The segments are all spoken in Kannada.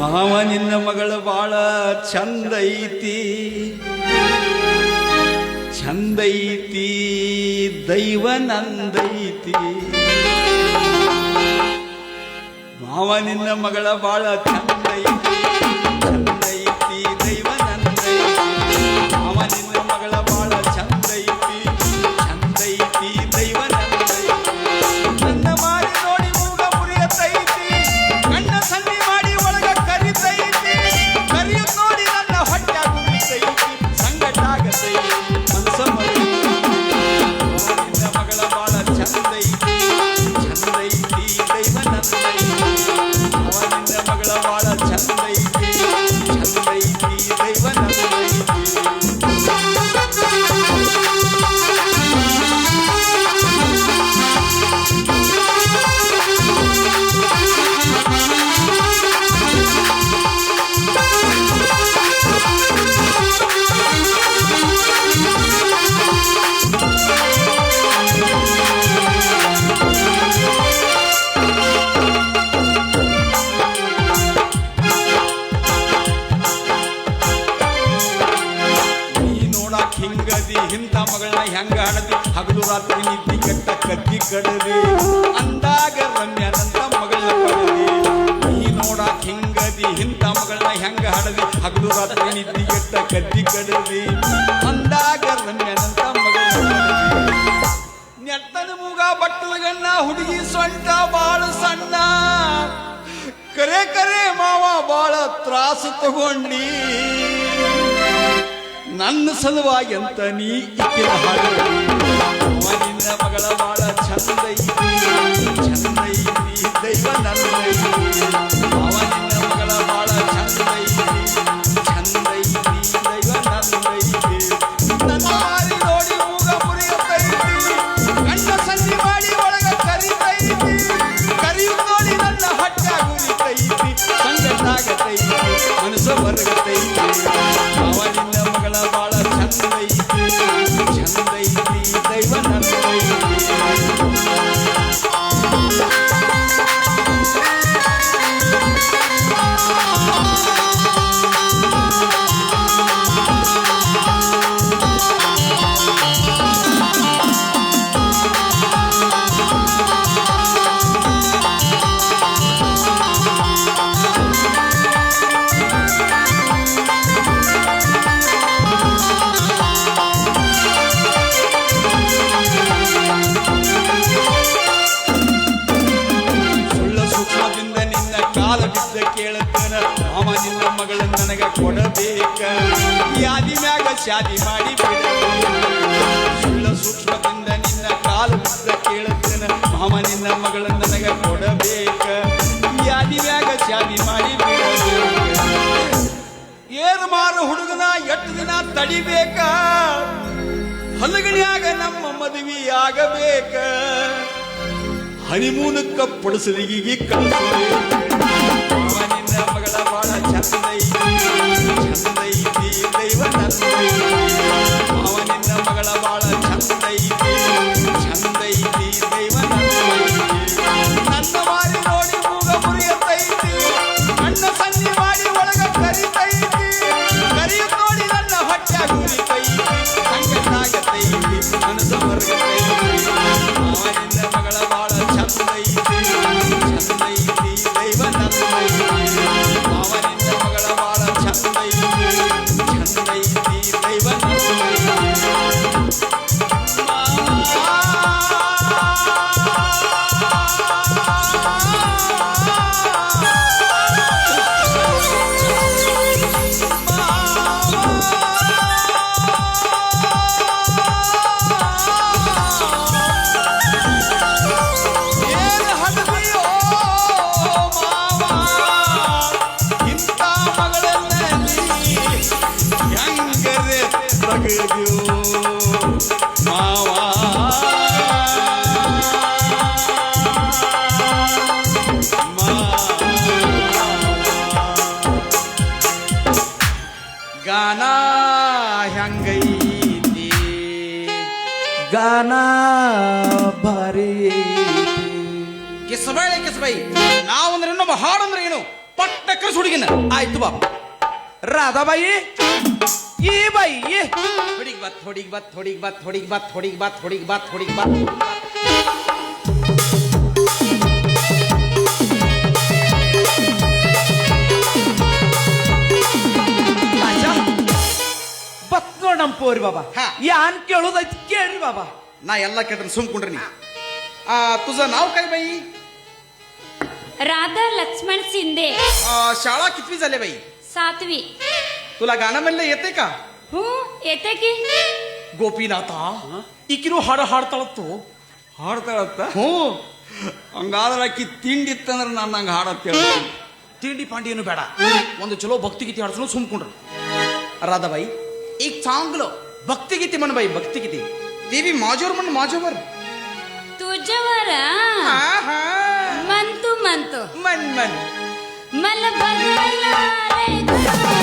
ಮಾವ ನಿನ್ನ ಮಗಳು ಬಾಳ ಚಂದ ಐತಿ. ಚಂದ ಐತಿ ದೈವ ನಂದೈತಿ ಮಾವ ನಿನ್ನ ಮಗಳ ಬಾಳ ಚಂದ see. ಹೆಂಗ ಹಣದಿ ಹಗಲು ರಾತ್ರಿ ನಿದ್ದಿ ಕಟ್ಟ ಕತ್ತಿ ಕಡದಿ ಅಂದಾಗ ರಮ್ಯನಂತ ಮಗಳ ಪಡದಿ ನೀ ನೋಡಾಕ್ ಹಿಂಗದಿ? ಇಂಥ ಮಗಳನ್ನ ಹೆಂಗ ಹಡದಿ ಹಗಲು ರಾತ್ರಿ ನಿದ್ದಿ ಕಟ್ಟ ಕತ್ತಿ ಕಡದಿ ಅಂದಾಗ ರಮ್ಯನಂತ ಮಗಳ ನೆಟ್ಟದ ಮೂಗ ಬಟ್ಟಲ ಗಣ್ಣ ಹುಡುಗಿ ಸೊಂಟ ಬಾಳ ಸಣ್ಣ. ಕರೆ ಕರೆ ಮಾವ ಬಾಳ ತ್ರಾಸು ತಗೊಂಡಿ. ನನ್ನ ಸಲುವಾಗಿ ಅಂತ ನೀ ಇಕ್ಕಿನ ಹಾಡು ಮಗಳ ಬಾಳ ಚಂದ ಐತಿ ದೈವ ನಂದೈತಿ ಅವನಿನ್ನ ಮಗಳ ಬಾಳ ಚಂದ ಐತಿ ದೈವ ನಂದೈತಿ ನನ್ನ ಮಾರಿ ನೋಡಿ ಕಣ್ಣ ಸಂಧಿ ಮಾಡಿ ಒಳಗ ನೋಡಿ ನನ್ನ ಮನಸ್ಸು ಮಗಳ ನಿನ್ನ ನನಗೆ ಕೊಡಬೇಕ? ಯಾದಿ ಮ್ಯಾಗ ಶಾದಿ ಮಾಡಿ ಸುಳ್ಳ ಸೂಕ್ಷ್ಮದಿಂದ ನಿನ್ನ ಕಾಲು ಬಿದ್ದ ಕೇಳುತ್ತೇನೆ ಮಾಮ ನಿನ್ನ ಮಗಳ ನನಗ ಕೊಡಬೇಕ? ಯಾದಿ ಮ್ಯಾಗ ಶಾದಿ ಮಾಡಿ ಏನು ಮಾರು ಹುಡುಗನ ಎಷ್ಟು ದಿನ ತಡಿಬೇಕ? ಹಲಗಣಿಯಾಗ ನಮ್ಮ ಮದುವೆ ಆಗಬೇಕ? ಹನಿಮೂನಕ್ಕ ಪುಡಸಲಿಗೆ ಕಳಿಸುವೆ ಗಾನ ಭಾರಿ ಕಿಸಬಾಳೆ ಕಿಸಬೈ ನಾವಂದ್ರೆ ಇನ್ನೊಬ್ಬ ಹಾಡಂದ್ರೆ ಏನು? ಪಟ್ಟ ಕರ್ಸ್ ಹುಡುಗಿನ. ಆಯ್ತು ಬಾಬಾ ರಾಧಾಬಾಯಿ, ಈ ಬಾಯಿ. ಹೊಡಿಗ್ ಬತ್ ಹೊಡಿಗ್ ಬತ್ ಹೊಡಿಗ್ ಬತ್ ಹೊಡಿಗ್ ಬತ್ ಹೊಡಿಗ್ ಬತ್ ಹೊಡಿಗ್ ಬತ್ ಹೊಡಿಗ್ ಬತ್. ಒಪ್ಪೋರಿ ಬಾಬಾ. ಹಾ. ಯಾನ್ ಕೇಳೋದೈತಿ ಕೇಳ್ರಿ ಬಾಬಾ. ನಾ ಎಲ್ಲ ಕೇಳ್ತಾನೆ ಸುಮ್ಕೊಂಡ್ರಿ ನೀ ಆ, ತುझ नाव काय बाई राधा लक्ष्मण शिंदे आ, शाळा कितवी झाली बाई सातवी तुला गाणं म्हणलं येते का हो येते की ಗೋಪಿನಾಥ ಈಕಿನು ಹಾಡು ಹಾಡ್ತಾಳತ್ತು. ಹಾಡ್ತಾಳತ್ತ? ಹ್ಞೂ. ಹಂಗಾದ್ರೆ ಆಕಿ ತಿಂಡಿ ಇತ್ತಂದ್ರೆ ನಾನು ಹಂಗೆ ಹಾಡತ್ತೇಳಿ ತಿಂಡಿ ಪಾಂಡಿ ಬೇಡ. ಒಂದು ಚಲೋ ಭಕ್ತಿ ಗೀತೆ ಹಾಡ್ಸಲು ಸುಮ್ಕೊಂಡ್ರು ರಾಧಾಬಾಯಿ एक चांगलं भक्तिगीते म्हण बाई भक्तिगीते देवी माझ्यावर म्हण माझ्यावर तुझ्यावर हा हा म्हणतो म्हणतो मन मन मला बघायला आलंय गडू,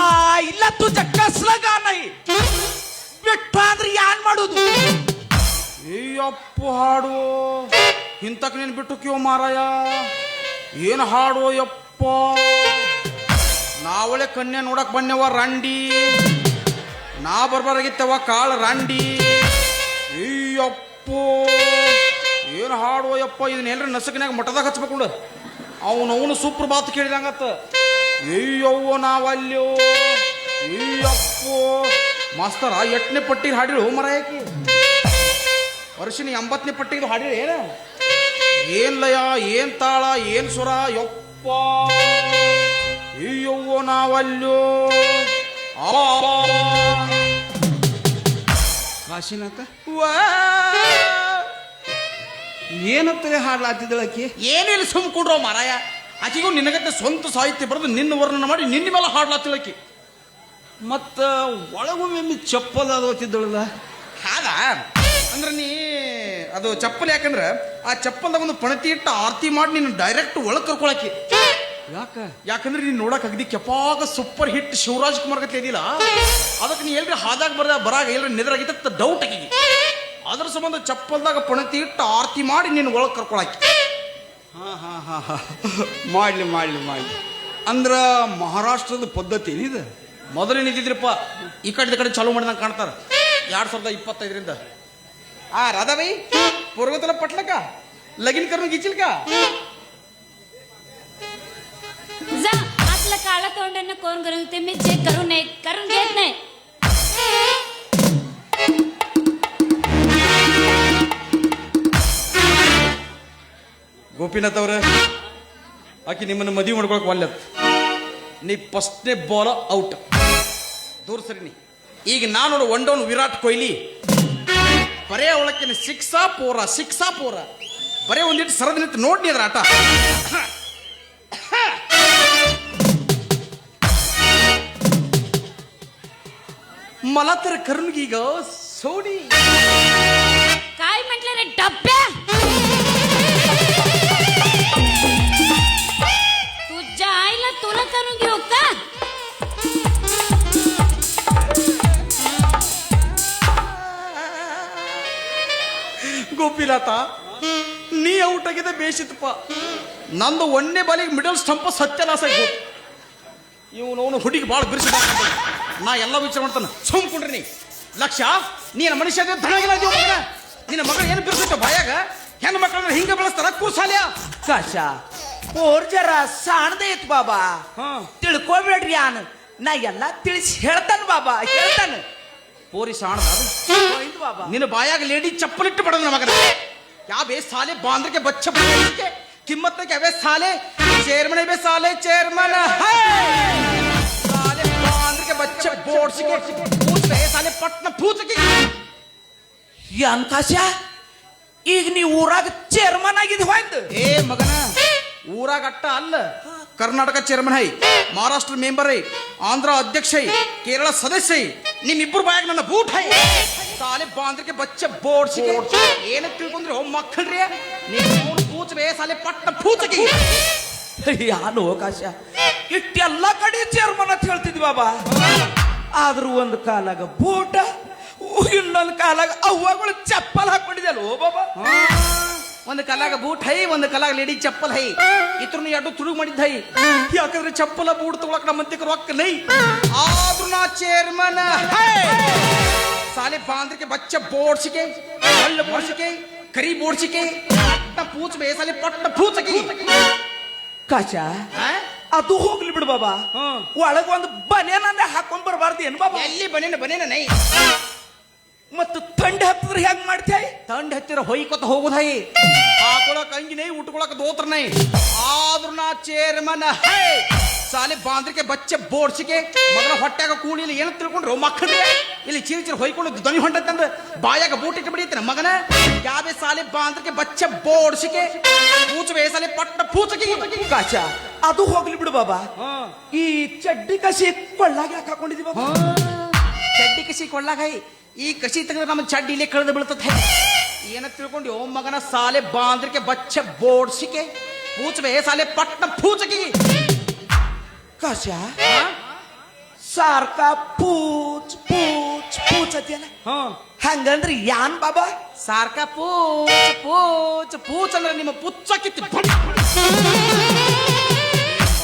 आईला तुझ्या कसलं गाणं आहे ಬಿಟ್ಟು ಅಂದ್ರೆ ಯಾನ್ ಮಾಡೋದು ಅಯ್ಯಪ್ಪ ಹಾಡು ಇಂತಕ್ ನೀನು ಬಿಟ್ಟು ಕ್ಯೋ ಮಾರಾಯ ಏನು ಹಾಡು ಯಪ್ಪ ನಾವಳೆ ಕನ್ಯೆ ನೋಡಕ್ ಬನ್ನೆವ ರಂಡಿ ನಾ ಬರ್ಬಾರಾಗಿತ್ತವ ಕಾಳ ರಂಡಿ. ಅಯ್ಯಪ್ಪೋ, ಏನು ಹಾಡು ಯಪ್ಪ ಇದನ್ನ ಎಲ್ರ ನಸಕಿನಾಗ ಮಠದಾಗ ಹಚ್ಬೇಕು ಅವನವನು ಸುಪ್ರಭಾತ್ ಕೇಳಿದಂಗತ್ತ. ಅಯ್ಯವ್ವ, ನಾವಲ್ಯೋ. ಅಯ್ಯಪ್ಪೋ, ಮಾಸ್ತರ ಎಟ್ಟನೇ ಪಟ್ಟಿ ಹಾಡಿರು ಮರಾಯಕಿ? ವರ್ಷಿನ ಎಂಬತ್ತನೇ ಪಟ್ಟಿಗೆ ಹಾಡಿರಿ ಏನ? ಏನ್ ಲಯ, ಏನ್ ತಾಳ, ಏನ್ ಸ್ವರ ಯಪ್ಪ. ಅಯ್ಯವ್ವ, ನಾವಲ್ಯೋ. ಕಾಶಿನಾಥ ಏನತ್ತಲೆ ಏನೇನು ಏನಿಲ್ಲ ಸುಮ್ಕೊಂಡ್ರೋ ಮಾರಾಯ. ಆಕೆಗೂ ನಿನಗತ್ತೆ ಸ್ವಂತ ಸಾಹಿತ್ಯ ಬರೆದು ನಿನ್ನ ವರ್ಣನ ಮಾಡಿ ನಿನ್ನ ಮೇಲೆ ಹಾಡ್ಲಾತಿಳಕಿ ಮತ್ತ ಒಳಗೊಮ್ಮೆ ಚಪ್ಪಲ್ ಅದೋತಿದ್ದಳಲ್ಲ ಹಾಗ? ಅಂದ್ರೆ ನೀ ಅದು ಚಪ್ಪಲ್ ಯಾಕಂದ್ರೆ ಆ ಚಪ್ಪಲ್ದಾಗ ಒಂದು ಪಣತಿ ಇಟ್ಟು ಆರತಿ ಮಾಡಿ ನೀನು ಡೈರೆಕ್ಟ್ ಒಳಗೆ ಕರ್ಕೊಳಕಿ ಯಾಕ? ಯಾಕಂದ್ರೆ ನೀನ್ ನೋಡಕ್ ಅಗದಿ ಕೆಪಾಗ ಸೂಪರ್ ಹಿಟ್ ಶಿವರಾಜ್ ಕುಮಾರ್ ಗತಿ ಇದಿಲ್ಲ ಅದಕ್ಕೆ ನೀ ಎಲ್ರಿ ಹಾದಾಗ ಬರ್ದ ಬರಾಗ ಎಲ್ರಿ ನೆದರಾಗಿತ್ತ ಡೌಟ್ ಆಗಿ ಅದ್ರ ಸಂಬಂಧ ಚಪ್ಪಲ್ದಾಗ ಪಣತಿ ಇಟ್ಟು ಆರತಿ ಮಾಡಿ ನಿನ್ನ ಒಳಗೆ ಕರ್ಕೊಳಾಕಿ. ಹಾ ಹಾ ಹಾ ಮಾಡ್ಲಿ ಮಾಡ್ಲಿ ಮಾಡ್ಲಿ. ಅಂದ್ರ ಮಹಾರಾಷ್ಟ್ರದ ಪದ್ಧತಿ ಏನಿದೆ? ಮೊದಲೇ ಇದ್ದಿದ್ರಪ್ಪ ಈ ಕಡೆ ಕಡೆ ಚಾಲೂ ಮಾಡಿದಂಗೆ ಕಾಣ್ತಾರ. ಎರಡ್ ಸಾವಿರದ ಇಪ್ಪತ್ತೈದರಿಂದ. ಆ ರಾಧಾಬೈ ಪೂರ್ವತಲ ಪಟ್ಲಕ ಲಗಿನ್ ಕರ್ನ ಗಿಚಿಲ್ಕ असलं काळा तोंडानं कोण करून ते मी चेक करू नये करून घेत नाही ಗೋಪಿನಾಥ್ ಅವ್ರ ಆಕಿ ನಿಮ್ಮನ್ನ ಮದುವೆ ಮಾಡ್ಕೊಳಕ್ ಒಲ್ಲೆತ್ ನೀ ಫಸ್ಟ್ನೇ ಬಾಲ್ ಔಟ್ ದೂರ ಸರಿ ನೀ ಈಗ ನಾನು ನೋಡು ಒನ್ ಡೌನ್ ವಿರಾಟ್ ಕೊಹ್ಲಿ ಬರೇ ಒಳಕಿನ ಸಿಕ್ಸಾ ಪೋರ ಸಿಕ್ಸಾ ಪೋರ ಬರೇ ಒಂದಿಟ್ಟು ಸರದ್ ನಿಂತು ನೋಡಿ ಅದ್ರ ಆಟ मला तर करून घे ग सोडी काय म्हटलं रे डब्या तुझ्या आईला तुला करून घेऊ का ಗೋಪಿನಾಥ ನೀ ಔಟ್ ಆಗಿದೆ ಬೇಸಿತ್ತಪ್ಪ ನಂದು ಒಂದೇ ಬಾಲಿಗೆ ಮಿಡಲ್ ಸ್ಟಂಪ್ ಸತ್ಯನಾಶ ಆಗಿ ಹೋತು ಇವನವನು ಹುಡುಗಿ ಭಾಳ ಬಿರ್ಸಿ ನಾ ಎಲ್ಲ ವಿಚಾರ ಮಾಡ್ತಾನೆ. ಸುಮ್ಕೊಂಡ್ರಿ ನೀ. ಲಕ್ಷ ನೀನು ಮನುಷ್ಯ ಧನಗಿಲ್ಲ ನಿನ್ನ ಮಗಳು ಏನು ಬಿರ್ಸುತ್ತ ಬಾಯಾಗ? ಹೆಣ್ಣು ಮಕ್ಕಳನ್ನ ಹಿಂಗೆ ಬೆಳೆಸ್ತಾರ? ಕೂಸಾಲ್ಯ? ಕಾಶ ಓರ್ ಜರ ಸಾಣದೇ ಇತ್ತು ಬಾಬಾ. ತಿಳ್ಕೊಬೇಡ್ರಿ ಆನ್ ನಾ ಎಲ್ಲ ತಿಳಿಸಿ ಹೇಳ್ತಾನೆ ಬಾಬಾ ಹೇಳ್ತಾನೆ. ಪೋರಿ ಸಾಣದ ಬಾಬಾ. ನಿನ್ನ ಬಾಯಾಗ ಲೇಡಿ ಚಪ್ಪಲಿಟ್ಟು ಬಡದ ಮಗನ. ಬೇ ಸಾಲೆ ಬಾಂದ್ರಿಗೆ ಬಚ್ಚ ಕಿಮ್ಮತ್ತಕ್ಕೆ ಅವೇ ಸಾಲೆ ಚೇರ್ಮನ್ ಬೇ ಸಾಲೆ ಚೇರ್ಮನ್. ಹೈ! के बच्चे बोर्ड से के पूछ रहे साले पटना पूछ के यान काशा ಈಗ ನೀ ಊರಾಗ ಚೇರ್ಮನ್ ಆಗಿದ್ ಹೊಂದ್ ಏ ಮಗನ ಊರಾಗ ಅಟ್ಟ ಅಲ್ಲ Karnataka chairman high Maharashtra member high Andhra ಅಧ್ಯಕ್ಷ ಹೈ ಕೇರಳ ಸದಸ್ಯ ಹೈ ನಿಮ್ಮಿಬ್ಬರು ಬಾಯಾಗ ನನ್ನ ಬೂಟ್ ಹೈ ಸಾಲೆ ಬಾಂದ್ರಿಗೆ ಬಚ್ಚ ಬೋಡ್ಸಿಗೆ ಏನ ತಿಳ್ಕೊಂಡ್ರಿ ಓ ಮಕ್ಕಳ್ರಿ ನೀವು ಪೂಚಬೇ ಸಾಲೆ ಪಟ್ಟ ಪೂಚಗಿ ಯಾನು ಅವಕಾಶ. ಇಟ್ಟೆಲ್ಲ ಕಡೆ ಚೇರ್ಮನ್ ಅಂತ ಹೇಳ್ತಿದ್ವಿ ಬಾಬಾ. ಆದ್ರೂ ಒಂದು ಕಾಲಾಗ ಬೂಟ, ಇನ್ನೊಂದು ಕಾಲಾಗ ಅವ್ವಗಳು ಚಪ್ಪಲ್ ಹಾಕೊಂಡಿದ್ಯಲ್ಲ ಓ ಬಾಬಾ. ಒಂದು ಕಲಾಗ ಬೂಟ್ ಹೈ, ಒಂದು ಕಲಾಗ ಲೇಡಿ ಚಪ್ಪಲ್ ಹೈ. ಇತ್ರನು ಎರಡು ತುಡುಗ್ ಮಾಡಿದ್ದ ಹೈ. ಯಾಕಂದ್ರೆ ಚಪ್ಪಲ ಬೂಟ್ ತಗೊಳಕ್ ನಮ್ಮ ಮಂತಿಗೆ ರೊಕ್ಕ ನೈ. ಆದ್ರೂ ನಾ ಚೇರ್ಮನ್ ಸಾಲಿ ಬಾಂದ್ರಿಗೆ ಬಚ್ಚ ಬೋಡ್ಸಿಕೆ, ಹಳ್ಳ ಬೋಡ್ಸಿಕೆ, ಕರಿ ಬೋಡ್ಸಿಕೆ ಪಟ್ಟ ಪೂಚ ಬೇ ಸಾಲೆ ಪಟ್ಟ ಪೂಚಕಿ ಕಾಶ? ಅದು ಹೋಗ್ಲಿ ಬಿಡು ಬಾಬಾ. ಒಳಗ ಒಂದು ಬನೇನ ಹಾಕೊಂಡ್ ಬರಬಾರ್ದು ಏನು ಬಾಬಾ? ಎಲ್ಲಿ ಬನೇನ ಬನೇನ ನೈ? ಮತ್ತು ತಂಡ ಹತ್ತಿದ್ರೆ ಹೆಂಗ್ ಮಾಡ್ತೀಯ ತಂಡ ಹತ್ತಿರ ಹೊಯ್ಕೊತ ಹೋಗುದ ಹಾಕೊಳಕ್ ಹಂಗಿನೈ ಉಟ್ಕೊಳಕ್ ದೋತ್ರ ನೈ. ಆದ್ರೂ ನಾ ಚೇರ್ಮನ್ ಹೈ. ಸಾಲೆ ಬಾಂದ್ರಿಕೆ ಬಚ್ಚೆ ಬೋಡ್ಸಿಕೆ ಮೊದಲ ಹೊಟ್ಯಾಗ ಇಲ್ಲಿ ಏನು ತಿಳ್ಕೊಂಡ್ರು? ಮಕ್ಕಳು ಇಲ್ಲಿ ಚಿರಿ ಚಿರಿ ಹೊಯ್ಕೊಂಡು ಧ್ವನಿ ಹೊಂಟತ್ತಂದ ಬಾಯಾಗ ಬೂಟ್ ಇಟ್ಟು ಬಿಡಿತಾನ ಮಗನ. ಯಾವೇ ಸಾಲೆ ಬಾಂದ್ರಿಕೆ ಬಚ್ಚೆ ಬೋಡ್ಸಿಕೆ ಪೂಚಬೇ ಸಾಲೆ ಪಟ್ಟ ಪೂಚಕಿ. ಕಾಚ ಅದು ಹೋಗ್ಲಿ ಬಿಡು ಬಾಬಾ. ಈ ಚಡ್ಡಿ ಕಸಿ ಕೊಳ್ಳಾಗಿ ಯಾಕೆ ಹಾಕೊಂಡಿದೀವಿ ಚಡ್ಡಿ ಕಸಿ ಕೊಳ್ಳಾಗ ಈ ಕಸಿ ತೆಗೆದ್ರೆ ನಮ್ಮ ಚಡ್ಡಿ ಇಲ್ಲೇ ಕಳೆದು ಬೀಳ್ತದೆ ಏನ ತಿಳ್ಕೊಂಡು ಓ ಮಗನ ಸಾಲೆ ಬಾಂದ್ರಿಕೆ ಬಚ್ಚೆ ಬೋಡ್ಸಿಕೆ ಪೂಚಬೇ ಸಾಲೆ ಪಟ್ಟ ಪೂಚಕಿ. ಕಾಶ ಸಾರ್ಕ ಪೂಚ್ ಪೂಚ್ ಪೂಚ್ ಹ್ಮ್ ಹಂಗಂದ್ರೆ ಯಾನ್ ಬಾಬಾ? ಸಾರ್ಕ ಪೂಚ್ ಪೂಚ್ ಪೂಚ್ ಅಂದ್ರೆ ನಿಮ್ಮ ಪುಚ್ಚಕ್ಕಿತ್ತು.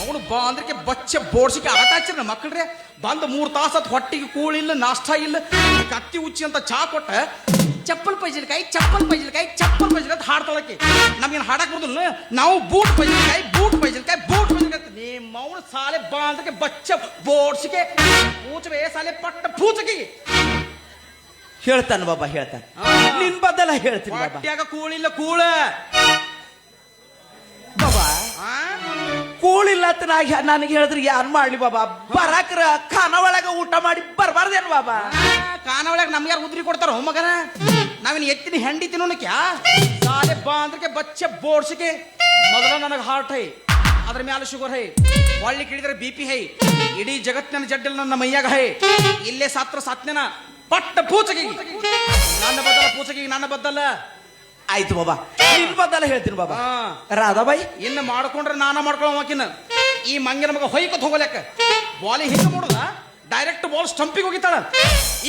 ಅವನು ಬಾಂದ್ರಕ್ಕೆ ಬಚ್ಚ ಬೋರ್ಸಿಗೆ ಆಟ ಹಚ್ಚಿರ ಮಕ್ಕಳ್ರೆ. ಬಂದು ಮೂರು ತಾಸು ಹೊಟ್ಟಿಗೆ ಹೊಟ್ಟಿಗೆ ಕೂಳಿಲ್ಲ ನಾಷ್ಟ ಇಲ್ಲ. ಕತ್ತಿ ಉಚ್ಚಿ ಅಂತ ಚಾ ಕೊಟ್ಟ. ಚಪ್ಪಲ್ ಪೈಜಿಲ್ಕಾಯಿ ಚಪ್ಪಲ್ ಪೈಜಿಲ್ಕಾಯಿ ಚಪ್ಪಲ್ ಪೈಜಲ್ ಅಂತ ಹಾಡ್ತಾಳಕ್ಕೆ ನಮ್ಗೇನು ಹಾಡಕ್ ಬರೋದಿಲ್ಲ ನಾವು ಬೂಟ್ ಪೈಜಿಲ್ಕಾಯಿ ಬೂಟ್ ಪೈಜಲ್ಕಾಯಿ ನಿಮ್ಮ ಅವನು ಸಾಲೆ ಬಾಂದ್ರಕ್ಕೆ ಬಚ್ಚ ಬೋಡ್ಸಿಕೆ ಪೂಚವೇ ಸಾಲೆ ಪಟ್ಟ ಪೂಚಕಿ. ಹೇಳ್ತಾನ ಬಾಬಾ ಹೇಳ್ತಾನ. ನಿನ್ ಬದಲ ಹೇಳ್ತೀನಿ ಬಾಬಾ. ಹೊಟ್ಯಾಗ ಕೂಳಿಲ್ಲ ಕೂಳ. ಬಾಬಾ ಆ? ಕೂಳಿಲ್ಲ ಅಂತ ನಾ ನನಗೆ ಹೇಳಿದ್ರೆ ಯಾನ್ ಮಾಡ್ಲಿ ಬಾಬಾ? ಬರಕ್ರ ಖಾನ ಒಳಗ ಊಟ ಮಾಡಿ ಬರ್ಬಾರ್ದೇನು ಬಾಬಾ? ಕಾನ ಒಳಗೆ ನಮ್ಗೆ ಯಾರು ಉದ್ರಿ ಕೊಡ್ತಾರ ಹೋ ಮಗನ ನಾವೇನು ಎತ್ತಿನ ಹೆಂಡಿ ತಿನ್ನೋನಕ್ಯಾ ಸಾಲೆ ಬಾಂದ್ರಕ್ಕೆ ಬಚ್ಚೆ ಬೋಡ್ಸಿಕೆ. ಮೊದಲ ನನಗೆ ಹಾರ್ಟ್ ಹೈ ಅದ್ರ ಮ್ಯಾಲ ಶುಗರ್ ಹೈ. ಒಳ್ಳೆ ಕಿಡಿದ್ರೆ ಬಿ ಪಿ ಹೈ. ಇಡೀ ಜಗತ್ತಿನ ಜಡ್ಡಲ್ ನನ್ನ ಮೈಯಾಗ ಹೈ. ಇಲ್ಲೇ ಸಾತ್ರ ಸಾತ್ನೆನ ಪಟ್ಟ ಪೂಚಗಿ ನನ್ನ ಬದಲ ಪೂಚಗಿ ನನ್ನ ಬದ್ದಲ್ಲ ಆಯ್ತು ಬಾಬಾ ನಿನ್ ಬದಲ ಹೇಳ್ತೀನಿ ಬಾಬಾ. ರಾಧಾಬಾಯಿ. ಇನ್ನು ಮಾಡ್ಕೊಂಡ್ರೆ ನಾನ ಮಾಡ್ಕೊಳ್ಳೋಕಿನ ಈ ಮಂಗಿನ ಮಗ ಹೊಯ್ಕೊತ್ ಹೋಗಲಕ್ಕ ಬಾಲಿ ಹಿಂಗ ಮಾಡುದ ಡೈರೆಕ್ಟ್ ಬಾಲ್ ಸ್ಟಂಪಿಗೆ ಹೋಗಿತ್ತಾಳ.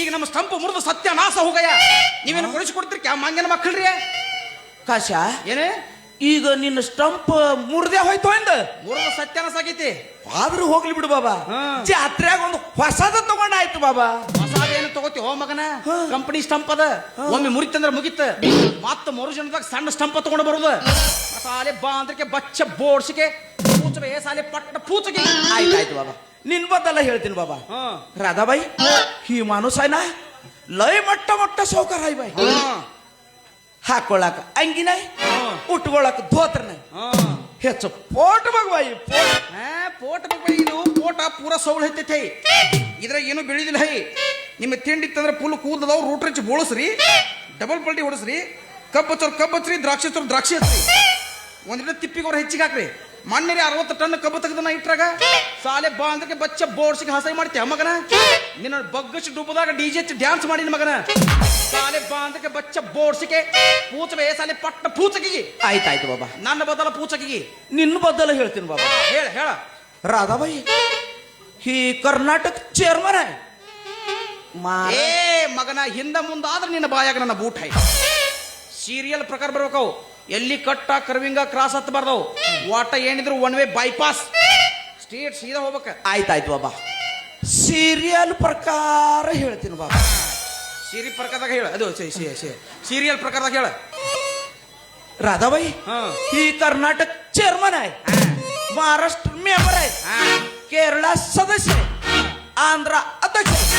ಈಗ ನಮ್ಮ ಸ್ಟಂಪ್ ಮುರಿದು ಸತ್ಯ ನಾಶ ಹೋಗಯ್ಯ. ನೀವೇನು ಕೊಡಿಸ್ಕೊಡ್ತೀರಿ ಕ್ಯಾ ಮಂಗಿನ ಮಕ್ಕಳ್ರಿ. ಕಾಶ. ಏನೇ? ಈಗ ನಿನ್ನ ಸ್ಟಂಪ್ ಮುರ್ದೆ ಹೋಯ್ತು ಅಂದ. ಮುರಿದ ಸತ್ಯನಾಶ ಆಗೈತಿ. ಆದ್ರೂ ಹೋಗ್ಲಿ ಬಿಡು ಬಾಬಾ. ಜಾತ್ರೆಯಾಗ ಒಂದು ಹೊಸದ ತಗೊಂಡಾಯ್ತು ಬಾಬಾ. ಹೊಸಾದೇನು ತಗೋತಿ? ಹೋ ಮಗನ ಕಂಪನಿ ಸ್ಟಂಪ್ ಅದ. ಒಮ್ಮೆ ಮುರಿತಂದ್ರ ಮುಗಿತ. ಮತ್ತ ಮರು ಜನದಾಗ ಸಣ್ಣ ಸ್ಟಂಪ್ ತಗೊಂಡು ಬರುದು. ಸಾಲೆ ಬಾಂದ್ರಕ್ಕೆ ಬಚ್ಚ ಬೋಡ್ಸಿಕೆ ಪೂಚಬೆ ಸಾಲೆ ಪಟ್ಟ ಪೂಚಗೆ ಆಯ್ತು ಬಾಬಾ. ನಿನ್ ಬದ್ದಲ್ಲ ಹೇಳ್ತೀನಿ ಬಾಬಾ. ಹಾ. ರಾಧಾಬಾಯಿ ಈ ಮಾನುಸಾಯ್ನ ಲೈ ಮಟ್ಟ ಮಟ್ಟ ಸೌಕರ್ ಹಾಯ್ ಬಾಯ್. ಹಾ. ಹಾಕೊಳ್ಳಾಕ ಅಂಗಿನಾಯ್ ಉಟ್ಕೊಳಕ್ ಧೋತ್ರನ. ಹೆಚ್ಚು ಪೋಟ್ ಬಗ್ಬಾಯಿ ಪೋಟ್. ಹಾ, ಪೋಟ ಮಕ್ಕಳು ಇದು ಪೋಟ ಪೂರ ಸೌಳು ಹತ್ತೈತೆ. ಇದ್ರಾಗ ಏನು ಬೆಳಿದಿಲ್ಲ ಹೈ. ನಿಮ್ಮ ತಿಂಡಿ ತಂದ್ರೆ ಫುಲ್ ಕೂದಲದವ್ ರೂಟ್ ರಿಚ್ ಬೋಳಸ್ರಿ ಡಬಲ್ ಪಲ್ಟಿ ಹೊಡಸ್ರಿ. ಕಬ್ಬು ಹಚ್ಚೋರು ಕಬ್ಬು ಹಚ್ಚ್ರಿ ದ್ರಾಕ್ಷಿ ಹಚ್ಚೋರ್ ದ್ರಾಕ್ಷಿ ಹಚ್ಚ್ರಿ ಒಂದಿನ ತಿಪ್ಪಿಗೆ ಅವ್ರು ಹೆಚ್ಚಿಗೆ ಹಾಕ್ರಿ. ಮಣ್ಣಿರಿ ಅರವತ್ತು ಟನ್ ಕಬ್ಬು ತೆಗೆದನ ಇಟ್ರಾಗ? ಸಾಲೆ ಬಾ ಅಂದ್ರೆ ಬಚ್ಚ ಬೋರ್ಸಿಗೆ ಹಸೈ ಮಾಡ್ತೀಯ ಮಗನ? ನಿನ್ನ ಬಗ್ಗಸ್ ಡುಬ್ಬದಾಗ ಡಿ ಜೆ ಡ್ಯಾನ್ಸ್ ಮಾಡಿ ಮಗನ? ಸಾಲೆ ಬಾ ಅಂದ್ರೆ ಬಚ್ಚ ಬೋರ್ಸಿಗೆ ಪೂಚಬೆ ಸಾಲೆ ಪಟ್ಟ ಪೂಚಕಿಗೆ. ಆಯ್ತಾಯ್ತು ಬಾಬಾ. ನನ್ನ ಬದಲ ಪೂಚಕಿಗೆ. ನಿನ್ನ ಬದಲ ಹೇಳ್ತೀನಿ ಬಾಬಾ. ಹೇಳ ಹೇಳ. ರಾಧಾಬಾಯಿ ಈ ಕರ್ನಾಟಕ ಚೇರ್ಮನ್ ಏ? ಮಗನ ಹಿಂದ ಮುಂದಾದ್ರೆ ನಿನ್ನ ಬಾಯಾಗ ನನ್ನ ಬೂಟ್ ಆಯ್ತು ಸೀರಿಯಲ್ ಪ್ರಕಾರ ಬರ್ಬೇಕವು. ಎಲ್ಲಿ ಕಟ್ಟ ಕರ್ವಿಂಗ ಕ್ರಾಸ್ ಹತ್ತಬಾರ್ದವು ವಾಟ ಏನಿದ್ರು ಒನ್ ವೇ ಬೈಪಾಸ್ ಸ್ಟೇಟ್ ಸೀದಾ ಹೋಗ್ಬೇಕ. ಆಯ್ತಾಯ್ತು ಬಾಬಾ. ಸೀರಿಯಲ್ ಪ್ರಕಾರ ಹೇಳ್ತೀನಿ ಬಾಬಾ. ಸೀರಿ ಪ್ರಕಾರದಾಗ ಹೇಳ. ಅದು ಸೀರಿಯಲ್ ಪ್ರಕಾರದಾಗ ಹೇಳ. ರಾಧಾಬಾಯಿ ಈ ಕರ್ನಾಟಕ ಚೇರ್ಮನ್ ಆಯ್. ಮಹಾರಾಷ್ಟ್ರ ಮೆಂಬರ್ ಆಯ್. ಕೇರಳ ಸದಸ್ಯ ಆಂಧ್ರ ಅಧ್ಯಕ್ಷ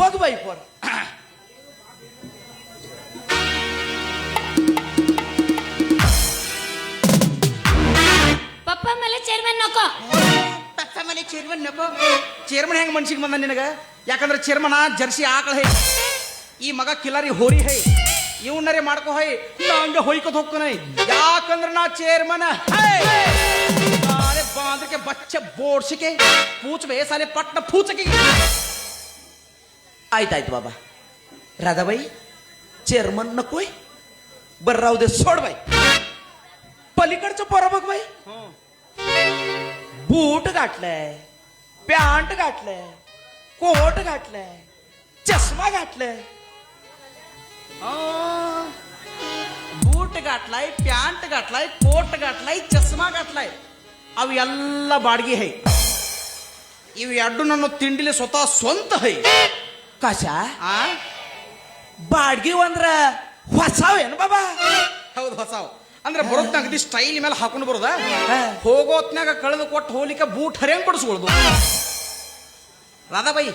ಬದುಬೈ ಫೋರ್ बघ बाई पण पप्पा मला चेअरमॅन नको ಮನೆ ಚೇರ್ಮನ್ ನಕೋ ಚೇರ್ಮನ್ ಹೆಂಗ್ ಮನ್ಸಿಗೆ ಬಂದ ನಿನಗ ಯಾಕಂದ್ರೆ ಚೇರ್ಮನ್ ಜರ್ಸಿ ಆಕಳ ಹೈ ಈ ಮಗ ಕಿಲಾರಿ ಹೋರಿ ಹೈ ಇವನ್ನರೇ ಮಾಡ್ಕೋ ಹೋಯ್ ನಾ ಹಂಗೆ ಹೊಯ್ಕೊತ ಹೋಗ್ತಾನೆ ಯಾಕಂದ್ರೆ ನಾ ಚೇರ್ಮನ್ ಸಾಲೆ ಬಾಂದ್ರಕ್ಕೆ ಬಚ್ಚ ಬೋಡ್ಸಿಕೆ ಪೂಚವೆ ಸಾಲೆ ಪಟ್ನ ಪೂಚಕೆ आयतायत बाबा राधाबाई चेअरमन नकोय बर राहू दे सोड बाई पलीकडचं पोरा बघ बाई बूट घातलाय पॅन्ट घातलाय कोट घातलाय चष्मा घातलाय ಬೂಟ್ ಗಾಟ್ಲಾಯ್ ಪ್ಯಾಂಟ್ ಗಾಟ್ಲಾಯ್ ಕೋಟ್ ಗಾಟ್ಲಾಯ್ ಚಸ್ಮಾ ಗಾಟ್ಲಾಯ್ ಅವು ಎಲ್ಲ ಬಾಡ್ಗಿ ಹೈ ಇವು ಎರಡು ನನ್ನ ತಿಂಡಿಲಿ ಸ್ವತಃ ಸ್ವಂತ ಹೈ कशा ಆ ಬಾಡ್ಗಿ ಅಂದ್ರ ಹೊಸಾವೇನು ಬಾಬಾ ಹೌದು ಹೊಸಾವ್ ಅಂದ್ರೆ ಬರೋದ್ನಾಗ ಅಗದಿ ಸ್ಟೈಲ್ ಮೇಲೆ ಹಾಕೊಂಡು ಬರೋದ ಹಾ. ಹೋಗೋತ್ನಾಗ ಕಳೆದು ಕೊಟ್ಟು ಹೋಗ್ಲಿಕ್ಕೆ ಬೂಟ್ ಹರಿಯಂಗ್ ಕೊಡಿಸ್ಕೊಳ್ದು ರಾಧಾಬಾಯಿ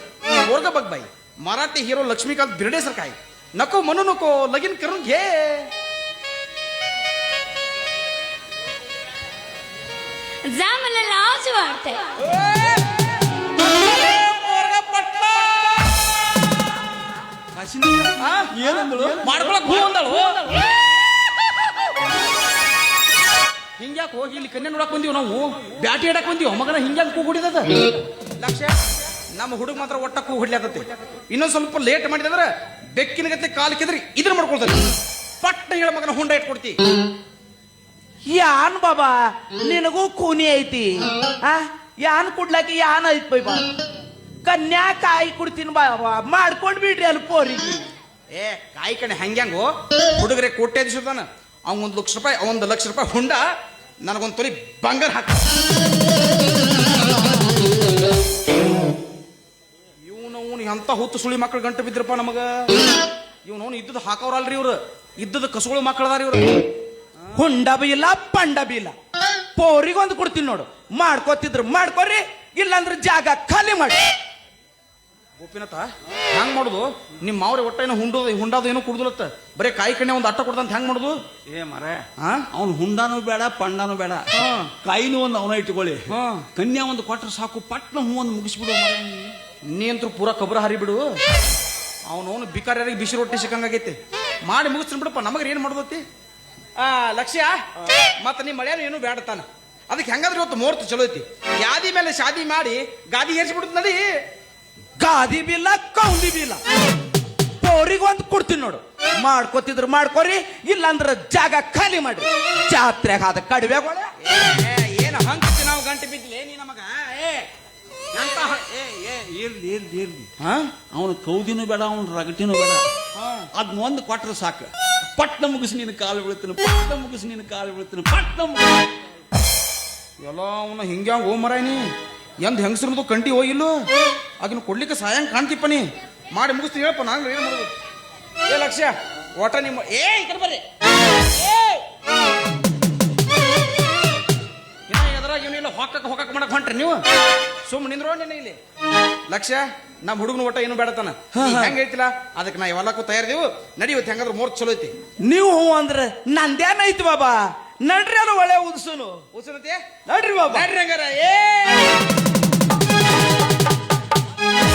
ಓರ್ಗ ಬಗ್ ಬಾಯಿ ಮರಾಠಿ ಹೀರೋ ಲಕ್ಷ್ಮೀಕಾಂತ್ ಬಿರ್ಡೆ ಸರ್ಕಾಯಿ नको म्हणू नको लगीन करून घे जा मला लाज वाटते पोरगा पटला. ಆ? ಮಾಡ್ಕೊಳಕ್ ಹೂ ಅಂದಳು ಹಿಂಗ್ಯಾಕ್ ಹೋಗಿ ಇಲ್ಲಿ ಕನ್ಯಾ ನೋಡಕ್ ಬಂದೀವಿ ನಾವು? ಬ್ಯಾಟಿ ಆಡಕ್ ಬಂದೀವಿ. ಮಗನ ಹಿಂಗ್ಯಾಂಗ್ ಕೂ ಹೊಡಿದದ ಲಕ್ಷ ನಮ್ಮ ಹುಡುಗ ಮಾತ್ರ ಒಟ್ಟ ಕೂ ಹೊಡ್ಲಾತತಿ ಇನ್ನೊಂದ್ ಸ್ವಲ್ಪ ಲೇಟ್ ಮಾಡಿದ್ರೆ ಬೆಕ್ಕಿನ ಗತಿ ಕಾಲು ಕೆದ್ರಿ ಇದನ್ನ ಮಾಡ್ಕೊಳ್ತಾರೆ ಪಟ್ಟ ಹೇಳ ಮಗನ ಹುಂಡ ಇಟ್ಕೊಡ್ತಿ. ಯಾನ್ ಬಾಬಾ ನಿನಗೂ ಕೂನಿ ಐತಿ. ಆ? ಯಾನ್ ಕುಡ್ಲಾಕಿ ಯಾನ್ ಐತ್ ಬೈ ಬಾ ಕನ್ಯಾ ಕಾಯಿ ಕುಡ್ತೀನಿ ಬಾಬಾ ಮಾಡ್ಕೊಂಡ್ ಬಿಡ್ರಿ ಅಲ್ಲಿ ಪೋರಿಗೆ ಏ ಕಾಯಿ ಕಣೆ ಹಂಗ್ಯಾಂಗು? ಹುಡುಗರೆ ಕೊಟ್ಟೆ ಅವ್ನ್ ಒಂದು ಲಕ್ಷ ರೂಪಾಯಿ ಒಂದು ಲಕ್ಷ ರೂಪಾಯಿ ಹುಂಡ ನನಗೊಂದು ತೊಲಿ ಬಂಗಾರ ಹಾಕ. ಇವನವನು ಎಂತ ಹುತ್ತು ಸುಳಿ ಮಕ್ಕಳು ಗಂಟು ಬಿದ್ರಪ್ಪ ನಮಗ? ಇವನವನು ಇದ್ದದ ಹಾಕೋರಲ್ರಿ ಇವ್ರು. ಇದ್ದದ ಕಸುಗಳು ಮಕ್ಕಳದಾರಿ ಇವ್ರು. ಹುಂಡ ಬಿ ಇಲ್ಲ ಪಂಡ ಬಿ ಇಲ್ಲ ಪೋರಿಗೊಂದು ಕೊಡ್ತೀನಿ ನೋಡು. ಮಾಡ್ಕೋತಿದ್ರು, ಮಾಡ್ಕೊರಿ. ಇಲ್ಲಾಂದ್ರೆ ಜಾಗ ಖಾಲಿ ಮಾಡಿ. ಗೋಪಿನಾಥ ಹೆಂಗ್ ಮಾಡುದು? ನಿಮ್ಮ ಮಾವ್ರೆ ಒಟ್ಟ ಏನೋ ಹುಂಡು ಹುಂಡಾದ ಏನೋ ಕುಡ್ದುಲತ್ತ ಬರೀ ಕಾಯಿ ಕಣ್ಣೆ ಒಂದು ಅಟ್ಟ ಕೊಡ್ದಂತ ಹೆಂಗ್ ಮಾಡುದು? ಏ ಮರ ಅವ್ನು ಹುಂಡಾನು ಬೇಡ ಪಂಡಾನು ಬೇಡ. ಕಾಯಿನೂ ಒಂದು ಅವನ ಇಟ್ಕೊಳ್ಳಿ. ಕನ್ಯಾ ಒಂದು ಕೊಟ್ರೆ ಸಾಕು ಪಟ್ನ ಹೂ ಒಂದು ಮುಗಿಸ್ಬಿಡು ನೀ ಅಂತೂ ಪೂರಾ ಕಬ್ರ ಹರಿಬಿಡು. ಅವನವನು ಬಿಕಾರ್ಯಾರಿಗೆ ಬಿಸಿ ರೊಟ್ಟಿ ಸಿಕ್ಕಂಗಾಗೈತಿ ಮಾಡಿ ಮುಗಿಸ್ತೀನಿ ಬಿಡಪ್ಪ ನಮಗೆ ಏನು ಮಾಡೋದತ್ತಿ? ಆ ಲಕ್ಷ್ಯ ಮತ್ತೆ ನಿಮ್ಮ ಮಳೆಯನ್ನು ಏನು ಬೇಡ ತಾನ. ಅದಕ್ಕೆ ಹೆಂಗಾದ್ರೆ ಇವತ್ತು ಮುಹೂರ್ತ ಚಲೋ ಐತಿ. ಯಾದಿ ಮೇಲೆ ಶಾದಿ ಮಾಡಿ ಗಾದಿ ಏರ್ಸ್ಬಿಡುತ್ತ ನಡಿ. ಗಾದಿ ಬಿ ಇಲ್ಲ ಕೌಂದಿ ಬಿ ಇಲ್ಲ ಪೋರಿಗೊಂದು ಕೊಡ್ತೀನಿ ನೋಡು. ಮಾಡ್ಕೋತಿದ್ರು ಮಾಡ್ಕೊರಿ ಇಲ್ಲಾಂದ್ರ ಜಾಗ ಖಾಲಿ ಮಾಡ್ರಿ. ಜಾತ್ರೆಗ ಆದ ಕಡಿವೆಗಳ ಏನು ಹಂಚಿ ನಾವು ಗಂಟೆ ಬಿದ್ದಿಲ್ಲ ನೀ ನಮಗ ಏ. ಎಂತ ಏ ಏ ಇರ್ಲಿ ಇರ್ಲಿ ಇರ್ಲಿ. ಹಾ? ಅವನು ಕೌದಿನೂ ಬೇಡ ಅವನ ರಗಟಿನೂ ಬೇಡ. ಅದ್ನ ಒಂದು ಕೊಟ್ರೆ ಸಾಕು. ಪಟ್ನ ಮುಗಿಸಿ ನಿನ್ನ ಕಾಲು ಬೀಳ್ತೀನಿ ಪಟ್ನ ಮುಗಿಸಿ ನಿನ್ನ ಕಾಲು ಬೀಳ್ತೀನಿ ಪಟ್ನ ಎಲ್ಲ ಅವನ ಹಿಂಗ್ಯಾಂಗ ಓ ಮರ ನೀ ಎಂದ್ ಹೆಂಗಸ್ರದು ಕಂಟಿ ಹೋಗಿಲ್ಲೋ? ಆಗಿನ ಕೊಡ್ಲಿಕ್ಕೆ ಸಹಾಯ ಕಾಣ್ತಿಪ್ಪ ನೀ. ಮಾಡಿ ಮುಗಿಸ್ತೀನಿ ಹೇಳಪ್ಪ ನಾನು ಏನು ಮಾಡೋದು? ಏ ಲಕ್ಷ್ಯ ಒಟ ನಿಮ್ಮ ಏ ಈ ಕಡೆ ಬರ್ರಿ. ಇವನಿಲ್ಲ ಹೊಕ್ಕಕ್ಕೆ ಹೊಕ್ಕಕ್ಕೆ ಮಾಡಕ್ ಹೊಂಟ್ರಿ ನೀವು. ಸುಮ್ಮನೆ ನಿಂದ್ರೋ ನಿನ್ನ ಇಲ್ಲಿ. ಲಕ್ಷ್ಯ ನಮ್ಮ ಹುಡುಗನ ಒಟ್ಟ ಏನು ಬೇಡತಾನ ಹೆಂಗ ಐತಿಲ್ಲ ಅದಕ್ಕೆ ನಾ ಇವೆಲ್ಲಕ್ಕೂ ತಯಾರಿದೀವು. ನಡಿ ಇವತ್ತು ಹೆಂಗಾದ್ರೆ ಮೂರ್ತ ಚಲೋ ಐತಿ. ನೀವು ಅಂದ್ರೆ ಅಂದ್ರೆ ನಂದೇನೈತಿ ಬಾಬಾ? ನಡ್ರಿ ಅದು ಒಳ್ಳೆ ಉದ್ಸುನು. ಉಸಿರತೆ ನಡ್ರಿ ಬಾಬಾ. ನಡ್ರಿ ಹಂಗಾರ. ಏ! Bye.